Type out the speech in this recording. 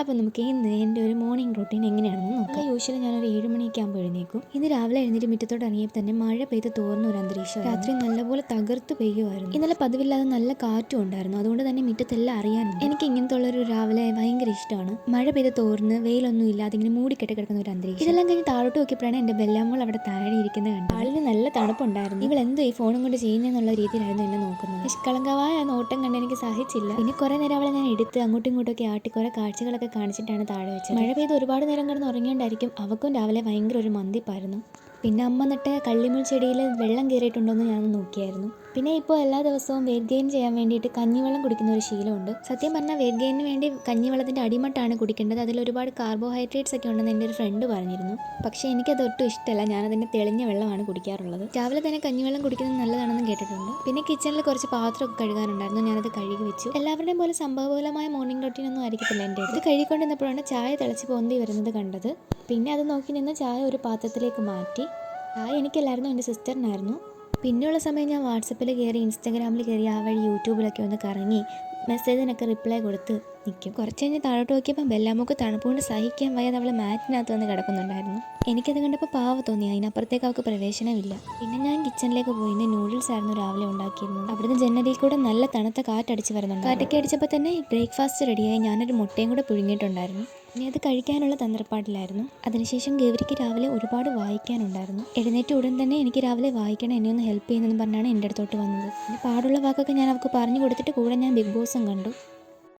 അപ്പോൾ നമുക്ക് ഇന്ന് എന്റെ ഒരു മോർണിംഗ് റൂട്ടീൻ എങ്ങനെയാണെന്ന് നോക്കാം. യൂഷ്വലി ഞാനൊരു ഏഴ് മണിയൊക്കെ ആകുമ്പോൾ എഴുന്നേക്കും ഇന്ന് രാവിലെ എഴുന്നേറ്റ് മുറ്റത്തോട് ഇറങ്ങിയപ്പോൾ തന്നെ മഴ പെയ്ത് തോർന്ന ഒരു അന്തരീക്ഷം രാത്രി നല്ലപോലെ തകർത്ത് പെയ്യുമായിരുന്നു ഇന്നലെ പതിവില്ലാതെ നല്ല കാറ്റും ഉണ്ടായിരുന്നു. അതുകൊണ്ട് തന്നെ മുറ്റത്തെല്ലാം അറിയാൻ എനിക്ക് ഇങ്ങനത്തെ ഉള്ള ഒരു രാവിലെ ഭയങ്കര ഇഷ്ടമാണ്. മഴ പെയ്ത് തോർന്ന് വെയിലൊന്നും ഇല്ലാതെ ഇങ്ങനെ മൂടിക്കെട്ട് കിടക്കുന്ന ഒരു അന്തരീക്ഷം. ഇതെല്ലാം കഴിഞ്ഞ് താഴോട്ട് നോക്കിയപ്പോഴാണ് എന്റെ ബെല്ലാമോൾ അവിടെ താഴെ ഇരിക്കുന്നത് കണ്ടത്. ആളിന് നല്ല തണുപ്പുണ്ടായിരുന്നു. ഇവൾ എന്തോ ഈ ഫോണും കൊണ്ട് ചെയ്യുന്നതെന്നുള്ള രീതിയിലായിരുന്നു എന്നെ നോക്കുന്നത്. നിഷ്കളങ്കമായ ആ നോട്ടം കണ്ട് എനിക്ക് സഹിച്ചില്ല. ഇനി കുറേ നേരം അവളെ ഞാൻ എടുത്ത് അങ്ങോട്ടും ഇങ്ങോട്ടും ഒക്കെ ആട്ടി കുറേ കാഴ്ചകളൊക്കെ കാണിച്ചിട്ടാണ് താഴെ വെച്ചത്. മഴ പെയ്ത് ഒരുപാട് നേരം കിടന്ന് ഉറങ്ങിയോണ്ടായിരിക്കും അവക്കും രാവിലെ ഭയങ്കര ഒരു മന്തിപ്പായിരുന്നു. പിന്നെ അമ്മ നട്ട കള്ളിമുൾ ചെടിയിൽ വെള്ളം കയറിയിട്ടുണ്ടോ എന്ന് ഞാൻ നോക്കിയായിരുന്നു. പിന്നെ ഇപ്പോൾ എല്ലാ ദിവസവും വെയിറ്റ് ഗെയിൻ ചെയ്യാൻ വേണ്ടിയിട്ട് കഞ്ഞിവെള്ളം കുടിക്കുന്ന ഒരു ശീലമുണ്ട്. സത്യം പറഞ്ഞാൽ വെയിറ്റ് ഗെയിനിന് വേണ്ടി കഞ്ഞിവെള്ളത്തിന്റെ അടിമട്ടാണ് കുടിക്കേണ്ടത്. അതിൽ ഒരുപാട് കാർബോഹൈഡ്രേറ്റ്സ് ഒക്കെ ഉണ്ടെന്ന് എന്റെ ഒരു ഫ്രണ്ട് പറഞ്ഞിരുന്നു. പക്ഷേ എനിക്കത് ഒട്ടും ഇഷ്ടമല്ല. ഞാനതിന്റെ തെളിഞ്ഞ വെള്ളമാണ് കുടിക്കാറുള്ളത്. രാവിലെ തന്നെ കഞ്ഞിവെള്ളം കുടിക്കുന്നത് നല്ലതാണെന്ന് കേട്ടിട്ടുണ്ട്. പിന്നെ കിച്ചണിൽ കുറച്ച് പാത്രമൊക്കെ കഴുകാനുണ്ടായിരുന്നു. ഞാനത് കഴുകി വെച്ചു. എല്ലാവരുടെയും പോലെ സംഭവപൂലമായ മോർണിംഗ് റൊട്ടീൻ ഒന്നും ആയിരിക്കത്തില്ല എന്റെ ഇത് കഴുകിക്കൊണ്ടിരുന്നപ്പോഴാണ് ചായ തിളച്ച് പൊന്തി വരുന്നത് കണ്ടത്. പിന്നെ അത് നോക്കി നിന്ന് ചായ ഒരു പാത്രത്തിലേക്ക് മാറ്റി. ചായ എനിക്കല്ലായിരുന്നു എന്റെ സിസ്റ്ററിനായിരുന്നു. പിന്നെയുള്ള സമയം ഞാൻ വാട്സപ്പിൽ കയറി ഇൻസ്റ്റാഗ്രാമിൽ കയറി ആ വഴി യൂട്യൂബിലൊക്കെ ഒന്ന് കറങ്ങി മെസ്സേജിനൊക്കെ റിപ്ലൈ കൊടുത്ത് നിൽക്കും. കുറച്ച് കഴിഞ്ഞ് താഴോട്ട് നോക്കിയപ്പോൾ ബെല്ലാമൊക്കെ തണുപ്പുകൊണ്ട് സഹിക്കാൻ വയ്യാതെ അവളെ മാറ്റിനകത്ത് വന്ന് കിടക്കുന്നുണ്ടായിരുന്നു. എനിക്കത് കണ്ടപ്പോൾ പാവ തോന്നി അതിനപ്പുറത്തേക്ക് അവൾക്ക് പ്രവേശനമില്ല. പിന്നെ ഞാൻ കിച്ചണിലേക്ക് പോയി നൂഡിൽസ് ആയിരുന്നു രാവിലെ ഉണ്ടാക്കിയിരുന്നു അവിടുന്ന് ജനലിൽ കൂടെ നല്ല തണുത്ത കാറ്റടിച്ച് വരുന്നുണ്ട് കാറ്റൊക്കെ അടിച്ചപ്പോൾ തന്നെ ബ്രേക്ക്ഫാസ്റ്റ് റെഡിയായി ഞാനൊരു മുട്ടയും കൂടെ പുഴുങ്ങിയിട്ടുണ്ടായിരുന്നു. ഇനി അത് കഴിക്കാനുള്ള തന്ത്രപ്പാടിലായിരുന്നു. അതിനുശേഷം ഗൗരിക്ക് രാവിലെ ഒരുപാട് വായിക്കാനുണ്ടായിരുന്നു. എഴുന്നേറ്റ് ഉടൻ തന്നെ എനിക്ക് രാവിലെ വായിക്കണം എന്നെ ഒന്ന് ഹെൽപ്പ് ചെയ്യുന്നെന്ന് പറഞ്ഞാണ് എന്റെ അടുത്തോട്ട് വന്നത്. പിന്നെ പാടുള്ള വാക്കൊക്കെ ഞാൻ അവൾക്ക് പറഞ്ഞു കൊടുത്തിട്ട് കൂടെ ഞാൻ ബിഗ് ബോസും കണ്ടു.